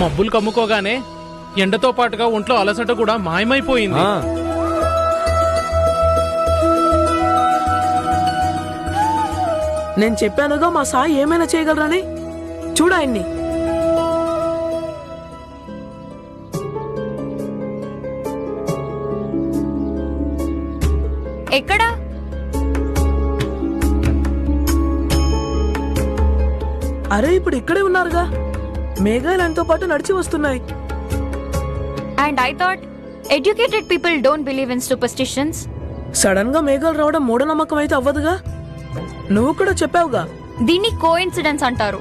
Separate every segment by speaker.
Speaker 1: మబ్బులు కమ్ముకోగానే ఎండతో పాటుగా ఒంట్లో అలసట కూడా మాయమైపోయింది.
Speaker 2: నేను చెప్పానుగా మా సాయి ఏమైనా చేయగలరని? చూడు ఆయన్ని.
Speaker 3: ఎక్కడా?
Speaker 2: అరే ఇప్పుడు ఇక్కడే ఉన్నారుగా. మేఘాలు ఆయనతో పాటు నడిచి వస్తున్నాయి.
Speaker 3: And I thought educated people don't believe in superstitions
Speaker 2: సడన్గా మేఘాలు రావడం మూఢనమ్మకం అయితే అవ్వదుగా? నువ్వు కూడా చెప్పావుగా.
Speaker 3: దీన్ని కో ఇన్సిడెన్స్ అంటారు.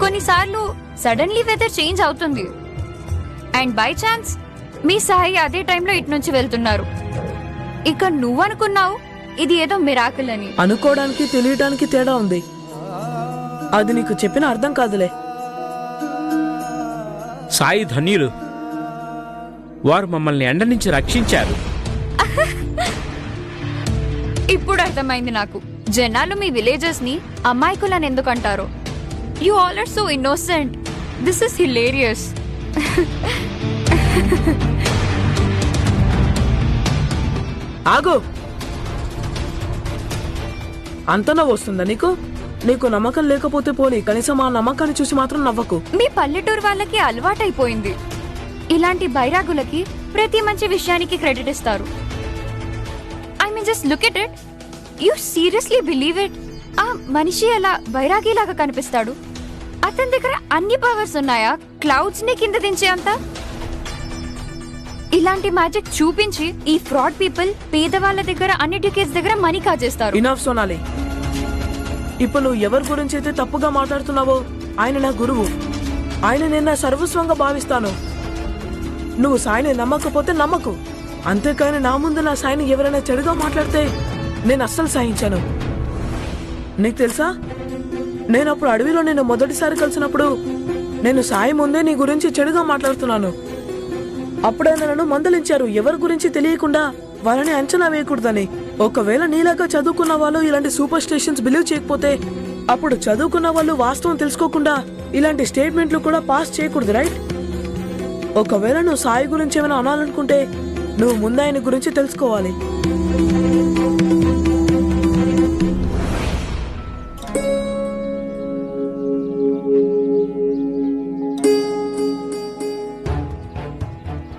Speaker 3: కొన్నిసార్లు సడన్లీ వెదర్ చేంజ్ అవుతుంది. అండ్ బై ఛాన్స్ మీ సాయి అదే టైంలో ఇటు నుంచి వెళ్తున్నారు. ఇక నువ్వు అనుకున్నావు ఇది ఏదో మిరాకిల్ అని.
Speaker 2: అనుకోవడానికి తెలియటానికి తేడా ఉంది. అది నీకు చెప్పిన అర్థం కాదులే.
Speaker 4: సాయి ధన్యులు. వారు మమ్మల్ని ఎండ నుంచి రక్షించారు.
Speaker 3: ఇప్పుడు అర్థమైంది నాకు. జనాలు మీ విలేజెస్ని అమాయకులని ఎందుకు అంటారు you all are so innocent this is hilarious
Speaker 2: ఆగు. అంత నవ్వు వస్తుందా నీకు? నీకు నమ్మకం లేకపోతే పోనీ కనీసం ఆ నమ్మకాన్ని చూసి మాత్రం నవ్వకు.
Speaker 3: మీ పల్లెటూరు వాళ్ళకి అలవాటైపోయింది. ఇలాంటి బైరాగులకి ప్రతి మంచి విషయానికి క్రెడిట్ ఇస్తారు. I mean just look at it you seriously believe it ఆ మనిషి అలా బైరాగిలాగా కనిపిస్తాడు? అతని దగ్గర అన్ని పవర్స్ ఉన్నాయా? క్లౌడ్స్ని కింద దించే అంత? ఇలాంటి మ్యాజిక్ చూపించి ఈ ఫ్రాడ్ పీపుల్ పేదవాళ్ళ దగ్గర అన్ని టికెట్స్ దగ్గర మనీ కాజేస్తారు.
Speaker 2: ఇనఫ్ సోనాలి. ఇప్పుడు నువ్వు ఎవరి గురించి అయితే తప్పుగా మాట్లాడుతున్నావో ఆయన నా గురువు. ఆయన నేను నా సర్వస్వంగా భావిస్తాను. నువ్వు సాయిని నమ్మకపోతే నమ్మకు. అంతేకాని నా ముందు నా సాయిని ఎవరైనా చెడుగా మాట్లాడితే నేను అస్సలు సాయించాను. నీకు తెలుసా? నేను అప్పుడు అడవిలో నేను మొదటిసారి కలిసినప్పుడు నేను సాయి ముందే నీ గురించి చెడుగా మాట్లాడుతున్నాను. అప్పుడే నన్ను మందలించారు. ఎవరి గురించి తెలియకుండా వాళ్ళని అంచనా వేయకూడదని. ఒకవేళ నీలాగా చదువుకున్న వాళ్ళు ఇలాంటి సూపర్ స్టేషన్స్ బిలీవ్ చేయకపోతే అప్పుడు చదువుకున్న వాళ్ళు వాస్తవం తెలుసుకోకుండా ఇలాంటి స్టేట్మెంట్లు కూడా పాస్ చేయకూడదు రైట్? ఒకవేళ నువ్వు సాయి గురించి ఏమైనా అనాలనుకుంటే నువ్వు ముందు ఆయన గురించి తెలుసుకోవాలి.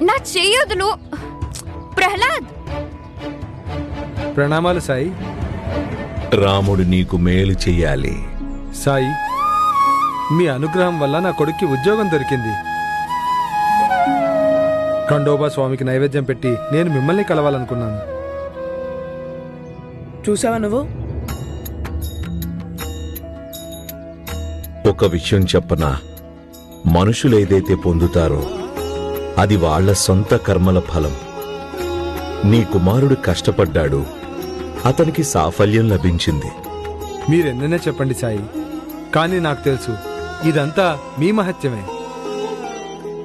Speaker 3: నా చేయొద్దులు
Speaker 5: ప్రణామాలు సాయి.
Speaker 6: రాముడు నీకు మేలు చెయ్యాలి.
Speaker 5: సాయి మీ అనుగ్రహం వల్ల నా కొడుక్కి ఉద్యోగం దొరికింది. ఖండోబా స్వామికి నైవేద్యం పెట్టి నేను మిమ్మల్ని కలవాలనుకున్నాను.
Speaker 2: చూసావా నువ్వు?
Speaker 6: ఒక విషయం చెప్పనా? మనుషులేదైతే పొందుతారో అది వాళ్ళ సొంత కర్మల ఫలం. నీ కుమారుడు కష్టపడ్డాడు అతనికి సాఫల్యం లభించింది.
Speaker 5: మీరెన్ననే చెప్పండి సాయి. కానీ నాకు తెలుసు ఇదంతా మీ మహత్యమే.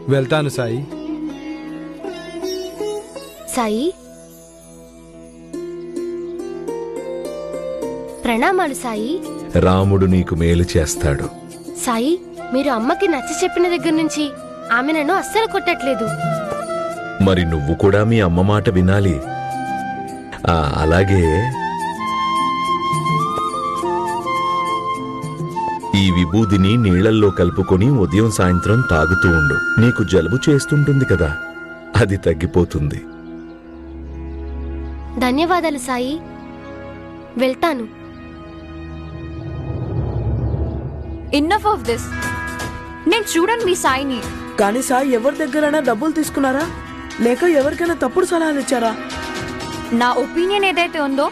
Speaker 5: వెళ్తాను సాయి.
Speaker 7: సాయి? ప్రణామాలు సాయి.
Speaker 6: రాముడు నీకు మేలు చేస్తాడు.
Speaker 7: సాయి మీరు అమ్మకి నచ్చ చెప్పిన దగ్గర నుంచి ఆమె నన్ను అస్సలు కొట్టట్లేదు.
Speaker 6: మరి నువ్వు కూడా మీ అమ్మ మాట వినాలి. అలాగే ఈ విభూదిని నీళ్ళల్లో కలుపుకొని ఉదయం సాయంత్రం తాగుతూ ఉండు. నీకు జలుబు చేస్తుంటుంది కదా. అది తగ్గిపోతుంది.
Speaker 7: ధన్యవాదాలు సాయి. వెళ్తాను.
Speaker 3: ఇన్నఫ్ ఆఫ్ దిస్ నేను చూడండి మీ సాయిని.
Speaker 2: కానీ సాయి ఎవరి దగ్గరైనా డబ్బులు తీసుకున్నారా? లేక ఎవరికైనా తప్పుడు సలహాలు ఇచ్చారా?
Speaker 3: నా ఒపీనియన్ ఏదైతే ఉందో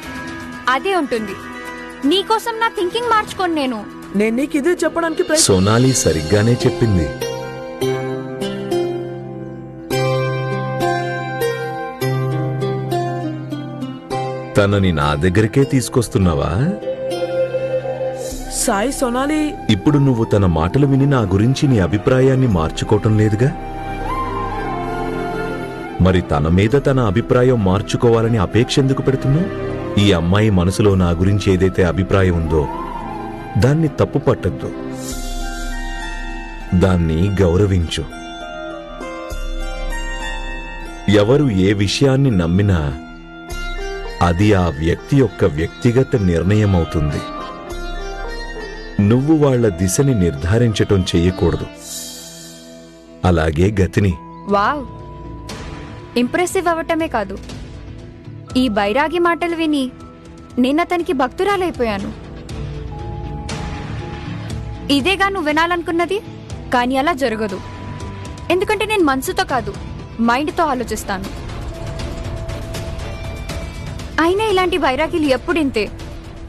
Speaker 3: అదే ఉంటుంది. నీకోసం నా థింకింగ్ మార్చుకోను నేను.
Speaker 2: నేను నీకు ఇదే చెప్పడానికి ప్రయత్నం
Speaker 6: సోనాలి సరిగ్గానే చెప్పింది. తనని నా దగ్గరికే తీసుకొస్తున్నావా?
Speaker 2: సాయి సోనాలి
Speaker 6: ఇప్పుడు నువ్వు తన మాటలు విని నా గురించి నీ అభిప్రాయాన్ని మార్చుకోవటం లేదుగా? మరి తన మీద తన అభిప్రాయం మార్చుకోవాలని అపేక్ష ఎందుకు పెడుతున్నావు? ఈ అమ్మాయి మనసులో నా గురించి ఏదైతే అభిప్రాయం ఉందో దాన్ని తప్పు పట్టద్దు. దాన్ని గౌరవించు. ఎవరు ఏ విషయాన్ని నమ్మినా అది ఆ వ్యక్తి యొక్క వ్యక్తిగత నిర్ణయం అవుతుంది నువ్వు వాళ్ళ దిశని నిర్ధారించటం చేయకూడదు. అలాగే గతిని.
Speaker 3: వావ్! ఇంప్రెసివ్ అవ్వటమే కాదు. ఈ బైరాగి మాటలు విని నేను అతనికి భక్తురాలైపోయాను. ఇదేగా నువ్వు వినాలనుకున్నది? కానీ అలా జరగదు. ఎందుకంటే నేను మనసుతో కాదు మైండ్తో ఆలోచిస్తాను. అయినా ఇలాంటి బైరాగిలు ఎప్పుడు ఇంతే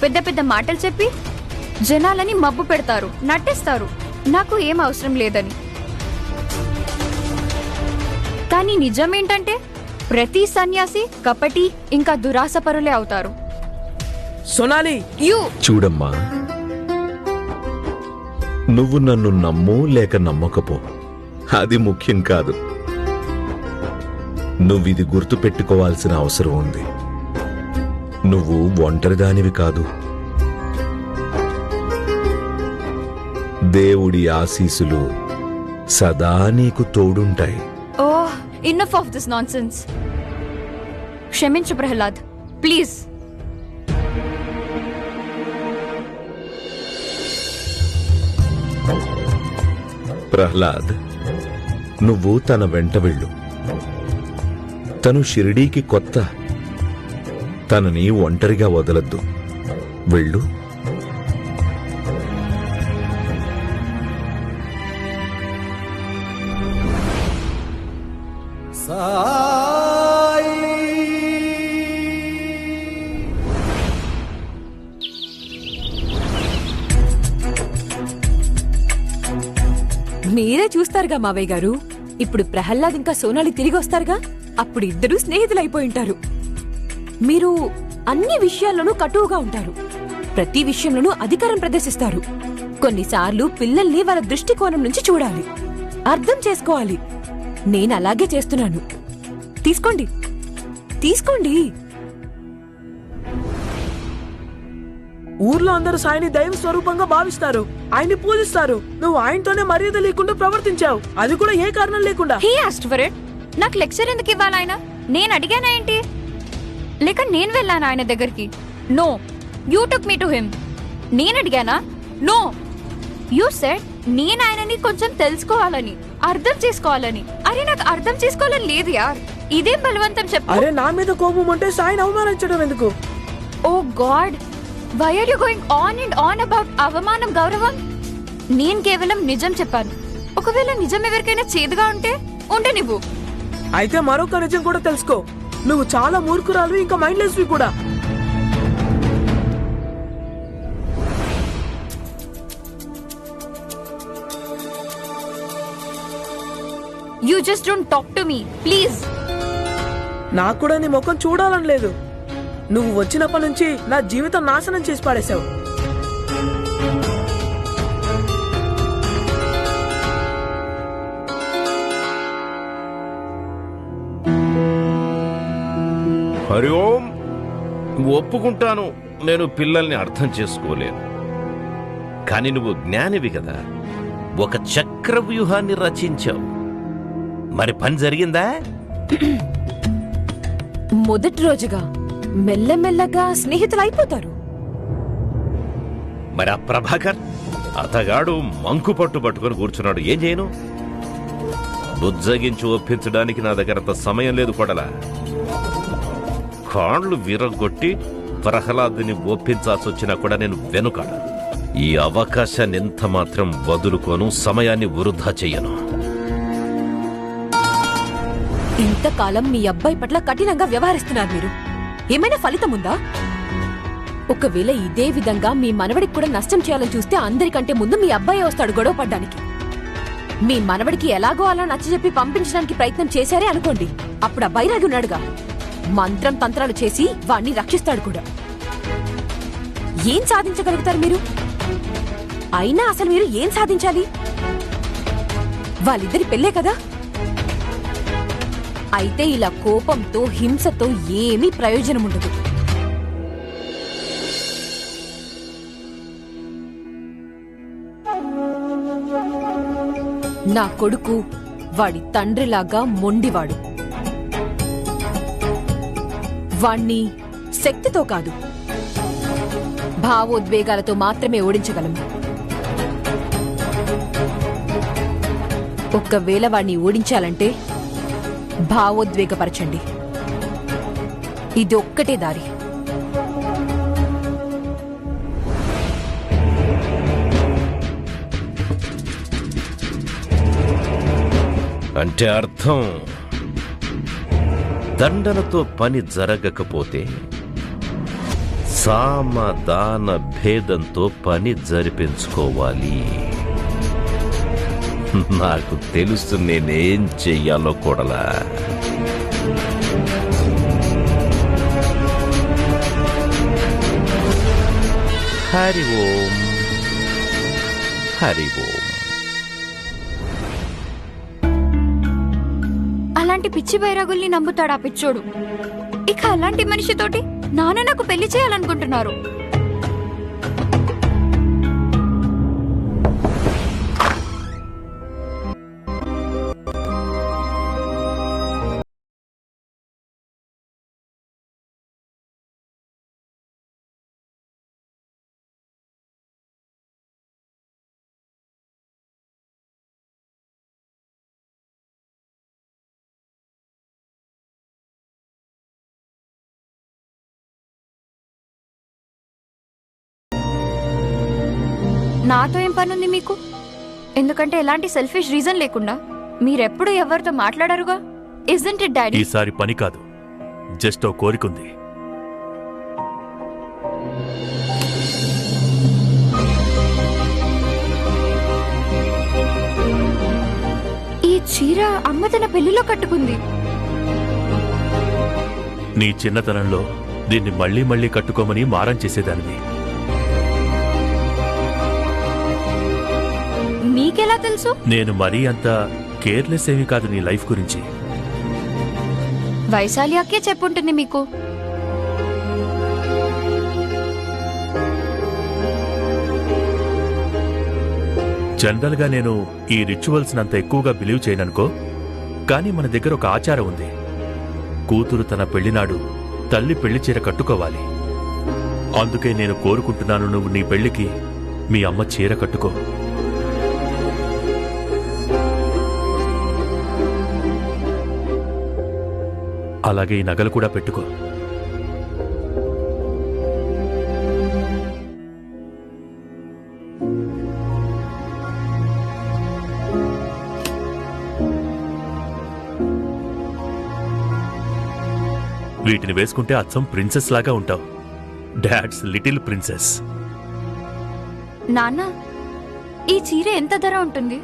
Speaker 3: పెద్ద పెద్ద మాటలు చెప్పి జనాలని మబ్బు పెడతారు నటిస్తారు నాకు ఏం అవసరం లేదని. కానీ నిజం ఏంటంటే ప్రతి సన్యాసి కపటి ఇంకా దురాసపరులే అవుతారు.
Speaker 2: సోనాలి!
Speaker 3: యూ!
Speaker 6: చూడమ్మా. నువ్వు నన్ను నమ్ము లేక నమ్మకపో. అది ముఖ్యం కాదు. నువ్విది గుర్తుపెట్టుకోవాల్సిన అవసరం ఉంది. నువ్వు ఒంటరిదానివి కాదు. దేవుడి ఆశీసులు సదా నీకు తోడుంటాయి.
Speaker 3: Enough of this nonsense క్షమించు ప్రహ్లాద్ ప్లీజ్
Speaker 6: ప్రహ్లాద్ నువ్వు తన వెంట వెళ్ళు. తను షిరిడీకి కొత్త. తనని ఒంటరిగా వదలద్దు. వెళ్ళు.
Speaker 8: చూస్తారుగా మావయ్య గారు? ఇప్పుడు ప్రహ్లాద్ ఇంకా సోనాలి తిరిగి వస్తారుగా? అప్పుడు ఇద్దరు స్నేహితులైపోయి ఉంటారు. మీరు అన్ని విషయాల్లోనూ కటువుగా ఉంటారు. ప్రతి విషయంలోనూ అధికారం ప్రదర్శిస్తారు. కొన్నిసార్లు పిల్లల్ని వాళ్ళ దృష్టికోణం నుంచి చూడాలి. అర్థం చేసుకోవాలి. నేను అలాగే చేస్తున్నాను. తీసుకోండి. తీసుకోండి.
Speaker 2: ఊర్లో అందరూ సాయిని దైవ స్వరూపంగా భావిస్తారు. ఆయన్ని పూజిస్తారు. నువ్వు ఆయనతోనే మర్యాద లేకుండా ప్రవర్తించావు. అది కూడా ఏ కారణం లేకుండా.
Speaker 3: హీ ఆస్ట్ ఫర్ ఇట్ నాకు లెక్చర్ ఎందుకు ఇవ్వాలి ఆయన? నేను అడిగానా ఏంటి? లేక నేను వెళ్ళాను ఆయన దగ్గరికి? No. You took me to him. నేను అడిగానా? నో. యూ సెడ్ నేను ఆయనని కొంచెం తెలుసుకోవాలని అర్థం చేసుకోవాలని. అరే నాకు అర్థం చేసుకోవాలని లేదు యార్. ఇదేం బలవంతం చెప్పు.
Speaker 2: అరే నా మీద కోపం ఉంటే సాయిని అవమానించడం ఎందుకు?
Speaker 3: ఓ God. Why are you going on and on about అవమానం గౌరవం నేను కేవలం నిజం చెప్పాను ఒకవేళ నిజం ఎవరికైనా చేదుగా ఉంటే ఉంటే నువ్వు
Speaker 2: అయితే మరొక నిజం కూడా తెలుసుకో నువ్వు చాలా మూర్ఖురాలు ఇంకా మైండ్లెస్ కూడా
Speaker 3: you just don't talk to me please
Speaker 2: నాకు కూడా నీ ముఖం చూడాలని లేదు నువ్వు వచ్చినప్పటి నుంచి నా జీవితం నాశనం చేసి పాడేశావు.
Speaker 9: హరి ఓం. ఒప్పుకుంటాను నేను పిల్లల్ని అర్థం చేసుకోలేను. కానీ నువ్వు జ్ఞానివి కదా. ఒక చక్ర వ్యూహాన్ని రచించావు. మరి పని జరిగిందా?
Speaker 8: మొదటి రోజుగా మెల్లమెల్లగా స్నేహితులైపోతారు.
Speaker 9: మరి ఆ ప్రభాకర్? అతగాడు మంకు పట్టు పట్టుకొని కూర్చున్నాడు. ఏం చేయను? బుజ్జగించి ఒప్పించడానికి నా దగ్గర అంత సమయం లేదు కొడలా. కాళ్ళు విరగొట్టి ప్రహ్లాదుని ఒప్పించాల్సి వచ్చినా కూడా నేను వెనుకాడ ఈ అవకాశాన్ని ఎంత మాత్రం వదులుకోను సమయాన్ని వృధా చెయ్యను
Speaker 8: ఇంతకాలం మీ అబ్బాయి పట్ల కఠినంగా వ్యవహరిస్తున్నారు మీరు. ఏమైనా ఫలితం ఉందా? ఒకవేళ ఇదే విధంగా మీ మనవడికి కూడా నష్టం చేయాలని చూస్తే అందరికంటే ముందు మీ అబ్బాయి వస్తాడు గొడవ పడ్డానికి. మీ మనవడికి ఎలాగో అలా నచ్చజెప్పి పంపించడానికి ప్రయత్నం చేశారే అనుకోండి. అప్పుడు ఆ ఉన్నాడుగా. మంత్రం తంత్రాలు చేసి వాణ్ణి రక్షిస్తాడు కూడా. ఏం సాధించగలుగుతారు మీరు? అయినా అసలు మీరు ఏం సాధించాలి? వాళ్ళిద్దరి పెళ్ళే కదా? అయితే ఇలా కోపంతో హింసతో ఏమీ ప్రయోజనం ఉండదు నా కొడుకు వాడి తండ్రిలాగా మొండివాడు. వాణ్ణి శక్తితో కాదు భావోద్వేగాలతో మాత్రమే ఓడించగలం ఒక్కవేళ వాణ్ణి ఓడించాలంటే భావోద్వేగపరచండి. ఇది ఒక్కటే దారి.
Speaker 9: అంటే అర్థం. దండనతో పని జరగకపోతే సామదాన భేదంతో పని జరిపించుకోవాలి. నాకు తెలుసు నేనేం చెయ్యాలో కూడలా. హరి ఓం. హరి ఓం.
Speaker 3: అలాంటి పిచ్చి బైరాగుల్ని నమ్ముతాడా పిచ్చోడు? ఇక అలాంటి మనిషితోటి నాన్న నాకు పెళ్ళి చేయాలనుకుంటున్నారు. నాతో ఏం పనుంది మీకు? ఎందుకంటే ఎలాంటి సెల్ఫిష్ రీజన్ లేకుండా మీరెప్పుడు ఎవరితో మాట్లాడరుగా? ఇజంట్ ఇట్ డాడీ
Speaker 10: ఈసారి పని కాదు. జస్ట్ ఓ కోరికుంది
Speaker 3: ఈ చీర అమ్మ తన పెళ్ళిలో కట్టుకుంది.
Speaker 10: నీ చిన్నతనంలో దీన్ని మళ్ళీ మళ్ళీ కట్టుకోమని మారం చేసేదానివి.
Speaker 3: తెలుసు?
Speaker 10: నేను మరీ అంత కేర్లెస్ ఏమీ కాదు నీ లైఫ్ గురించి.
Speaker 3: వైశాలి అక్కే చెప్పుంటుంది మీకు.
Speaker 10: జనరల్గా నేను ఈ రిచువల్స్ అంత ఎక్కువగా బిలీవ్ చేయననుకో కానీ మన దగ్గర ఒక ఆచారం ఉంది. కూతురు తన పెళ్ళినాడు తల్లి పెళ్ళి చీర కట్టుకోవాలి. అందుకే నేను కోరుకుంటున్నాను నువ్వు నీ పెళ్ళికి మీ అమ్మ చీర కట్టుకో. అలాగే ఈ నగలు కూడా పెట్టుకో. వీటిని వేసుకుంటే అచ్చం ప్రిన్సెస్ లాగా ఉంటావు. డాడ్స్ లిటిల్ ప్రిన్సెస్
Speaker 3: నాన్న ఈ చీర ఎంత ధర ఉంటుంది?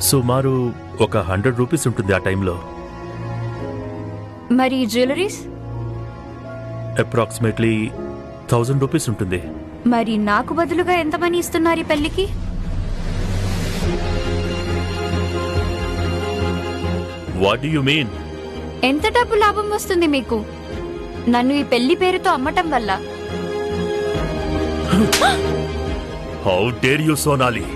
Speaker 10: సుమారు ఒక హండ్రెడ్ రూపీస్ ఉంటుంది ఆ టైంలో.
Speaker 3: మరి జ్యువెలరీస్?
Speaker 10: అప్రాక్సిమేట్లీ థౌజండ్ రూపీస్ ఉంటుంది.
Speaker 3: మరి నాకు బదులుగా ఎంత మనీ ఇస్తున్నారు ఈ పెళ్ళికి
Speaker 10: వాట్ యు మీన్
Speaker 3: ఎంత డబ్బు లాభం వస్తుంది మీకు? నన్ను ఈ పెళ్ళి పేరుతో అమ్మటం వల్ల.
Speaker 10: How dare you Sonali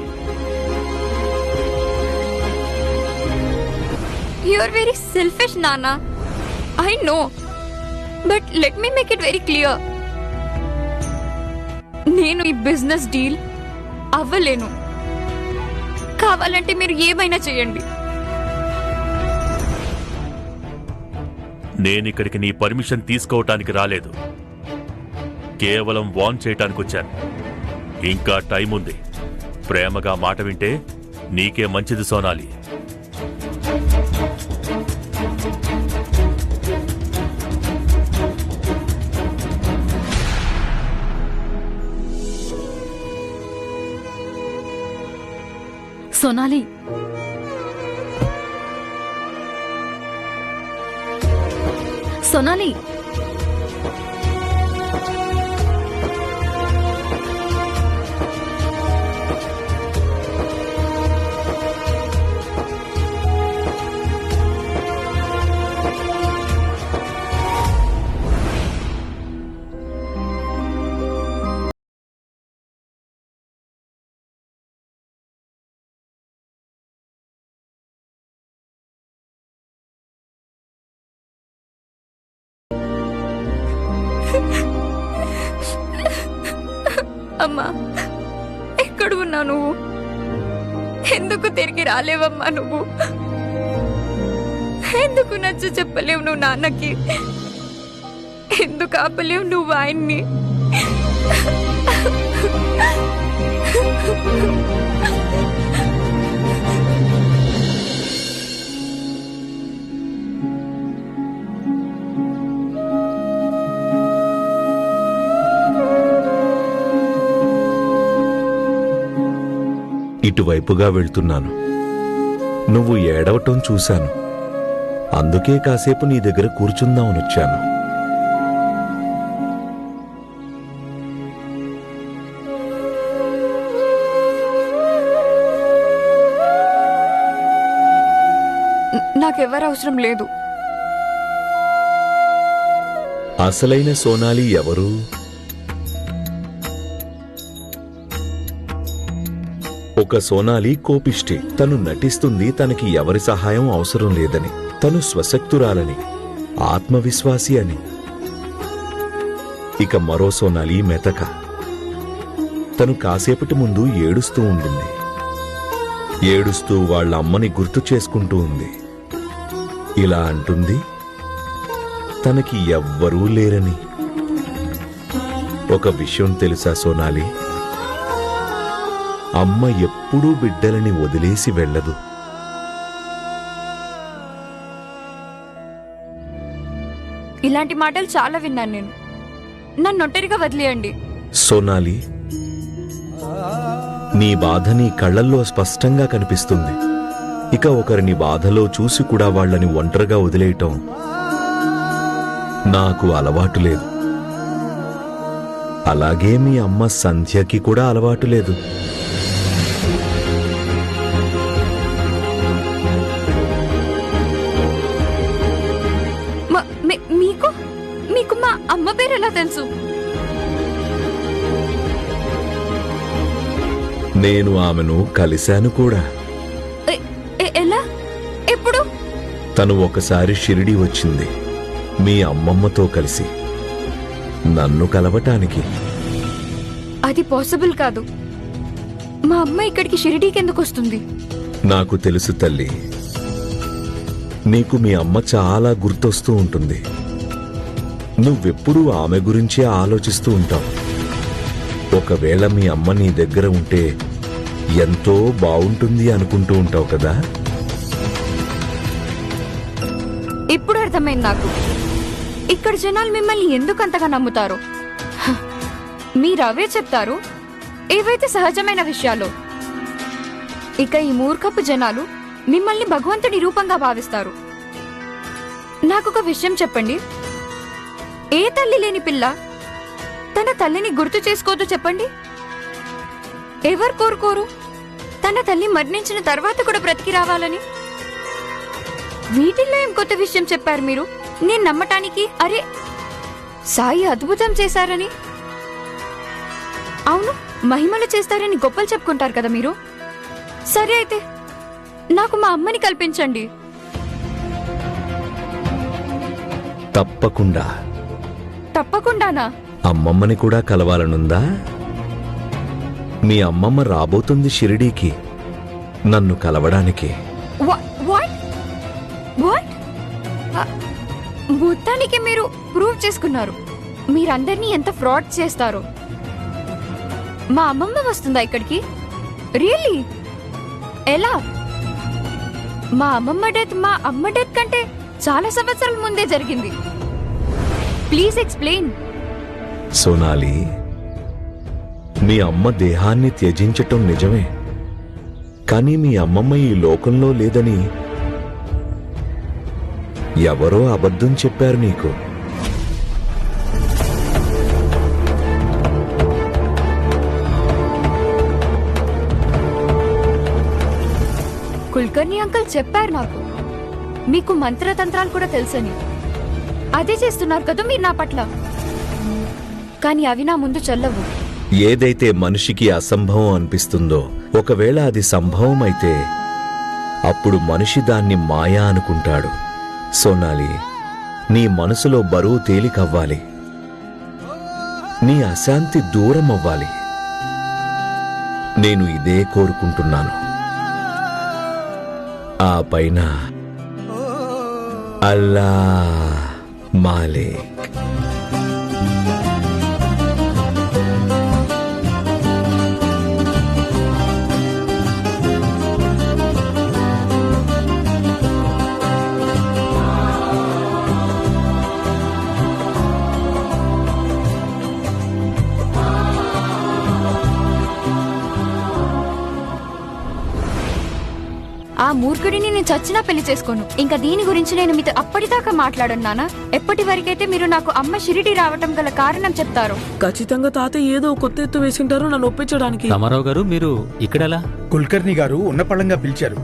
Speaker 3: you are very selfish నానా I know but let me make it very clear నేను ఈ బిజినెస్ డీల్ అవ్వలేను. కావాలంటే మీరు ఏమైనా చేయండి.
Speaker 10: నేనిక్కడికి నీ పర్మిషన్ తీసుకోవటానికి రాలేదు. కేవలం వాన్ చేయటానికి వచ్చాను. ఇంకా టైం ఉంది ప్రేమగా మాట వింటే నీకే మంచిది సోనాలి.
Speaker 8: సోనాలి సోనాలి
Speaker 3: ఎక్కడ ఉన్నా నువ్వు? ఎందుకు తిరిగి రాలేవమ్మా నువ్వు? ఎందుకు నచ్చ చెప్పలేవు నువ్వు నాన్నకి? ఎందుకు ఆపలేవు నువ్వు ఆయన్ని?
Speaker 6: ఇటువైపుగా వెళ్తున్నాను. నువ్వు ఏడవటం చూశాను. అందుకే కాసేపు నీ దగ్గర కూర్చుందామని వచ్చాను
Speaker 3: నాకెవరు అవసరం లేదు.
Speaker 6: అసలైన సోనాలి ఎవరు? ఒక సోనాలి కోపిష్టి. తను నటిస్తుంది తనకి ఎవరి సహాయం అవసరం లేదని. తను స్వశక్తురాలని ఆత్మవిశ్వాసి అని. ఇక మరో సోనాలి మెతక. తను కాసేపటి ముందు ఏడుస్తూ ఉండింది ఏడుస్తూ వాళ్ళ అమ్మని గుర్తు చేసుకుంటూ ఉంది. ఇలా అంటుంది తనకి ఎవ్వరూ లేరని. ఒక విషయం తెలుసా సోనాలి? అమ్మ ఎప్పుడూ బిడ్డలని వదిలేసి వెళ్ళదు.
Speaker 3: ఇలాంటి మాటలు చాలా విన్నాను నేను. నన్ను ఒంటరిగా వదిలేయండి.
Speaker 6: సోనాలి నీ బాధ నీ కళ్ళల్లో స్పష్టంగా కనిపిస్తుంది. ఇక ఒకరిని బాధలో చూసి కూడా వాళ్ళని ఒంటరిగా వదిలేయటం నాకు అలవాటు లేదు. అలాగే మీ అమ్మ సంధ్యకి కూడా అలవాటు లేదు.
Speaker 3: అమ్మ పేరు ఎలా తెలుసు?
Speaker 6: నేను ఆమెను కలిశాను కూడా.
Speaker 3: ఎలా? ఎప్పుడు?
Speaker 6: తను ఒకసారి షిరిడి వచ్చింది. మీ అమ్మమ్మతో కలిసి. నన్ను కలవటానికి.
Speaker 3: అది పాసిబుల్ కాదు. మా అమ్మ ఇక్కడికి షిరిడీకి ఎందుకు వస్తుంది?
Speaker 6: నాకు తెలుసు తల్లి. నీకు మీ అమ్మ చాలా గుర్తొస్తూ ఉంటుంది. నువ్వెప్పుడూ ఆమె గురించే ఆలోచిస్తూ ఉంటావు. ఒకవేళ మీ అమ్మ నీ దగ్గర ఉంటే ఎంతో బాగుంటుంది అనుకుంటూ ఉంటావు కదా?
Speaker 3: ఇప్పుడు అర్థమైంది నాకు. ఇక్కడ జనాలు మిమ్మల్ని ఎందుకు అంతగా నమ్ముతారు? హ, మీరు అవే చెప్తారు? ఏవైతే సహజమైన విషయాలు. ఇక ఈ మూర్ఖపు జనాలు మిమ్మల్ని భగవంతుడి రూపంగా భావిస్తారు. నాకొక విషయం చెప్పండి. ఏ తల్లి లేని పిల్ల? తన తల్లిని గుర్తు చేసుకోదు చెప్పండి. ఎవరు కోరుకోరు? తన తల్లి మరణించిన తర్వాత కూడా బ్రతికి రావాలని? వీటిల్లో ఏం కొత్త విషయం చెప్పారు మీరు? నేను నమ్మటానికి అరే సాయి అద్భుతం చేశారని? అవును మహిమలు చేస్తారని గొప్పలు చెప్పుకుంటారు కదా మీరు? సరే అయితే నాకు మా అమ్మని కల్పించండి.
Speaker 6: తప్పకుండా.
Speaker 3: తప్పకుండానా?
Speaker 6: అమ్మమ్మని కూడా కలవాలనుందా? మీ అమ్మమ్మ రాబోతుంది షిరిడీకి నన్ను కలవడానికి.
Speaker 3: మొత్తానికి మీరు ప్రూవ్ చేసుకున్నారు. మీరందరినీ ఎంత ఫ్రాడ్ చేస్తారో. మా అమ్మమ్మ వస్తుందా ఇక్కడికి? రియల్లీ ఎలా? మా అమ్మమ్మ డెత్ మా అమ్మ డెత్ కంటే చాలా సంవత్సరాల ముందే జరిగింది. ప్లీజ్ ఎక్స్ప్లెయిన్
Speaker 6: సోనాలి మీ అమ్మ దేహాన్ని త్యజించటం నిజమే. కానీ మీ అమ్మమ్మ ఈ లోకంలో లేదని ఎవరో అబద్ధం చెప్పారు నీకు?
Speaker 3: కుల్కర్ణి అంకుల్ చెప్పారు నాకు. మీకు మంత్రతంత్రాలు కూడా తెలుసని. అదే చేస్తున్నారు కదా మీరు నా పట్ల. కానీ అవి నా ముందు చల్లవు.
Speaker 6: ఏదైతే మనిషికి అసంభవం అనిపిస్తుందో ఒకవేళ అది సంభవం అయితే అప్పుడు మనిషి దాన్ని మాయా అనుకుంటాడు. సోనాలి నీ మనసులో బరువు తేలికవ్వాలి. నీ అశాంతి దూరం అవ్వాలి నేను ఇదే కోరుకుంటున్నాను. ఆ పైన అల్లా.
Speaker 3: Miley. మూర్ఖుడిని నేను చచ్చినా పెళ్ళి చేసుకోను. ఇంకా దీని గురించి నేను మీతో అప్పటిదాకా మాట్లాడను నాన్న ఎప్పటి వరకైతే మీరు నాకు అమ్మ షిరిడి రావటం గల కారణం చెప్తారో.
Speaker 2: ఖచ్చితంగా తాతయ్య ఏదో కొత్త ఎత్తు వేసింటారు నన్ను ఒప్పించడానికి.
Speaker 11: రామారావు గారు మీరు ఇక్కడెలా?
Speaker 12: కుల్కర్ణి గారు ఉన్నపళంగా పిలిచారు.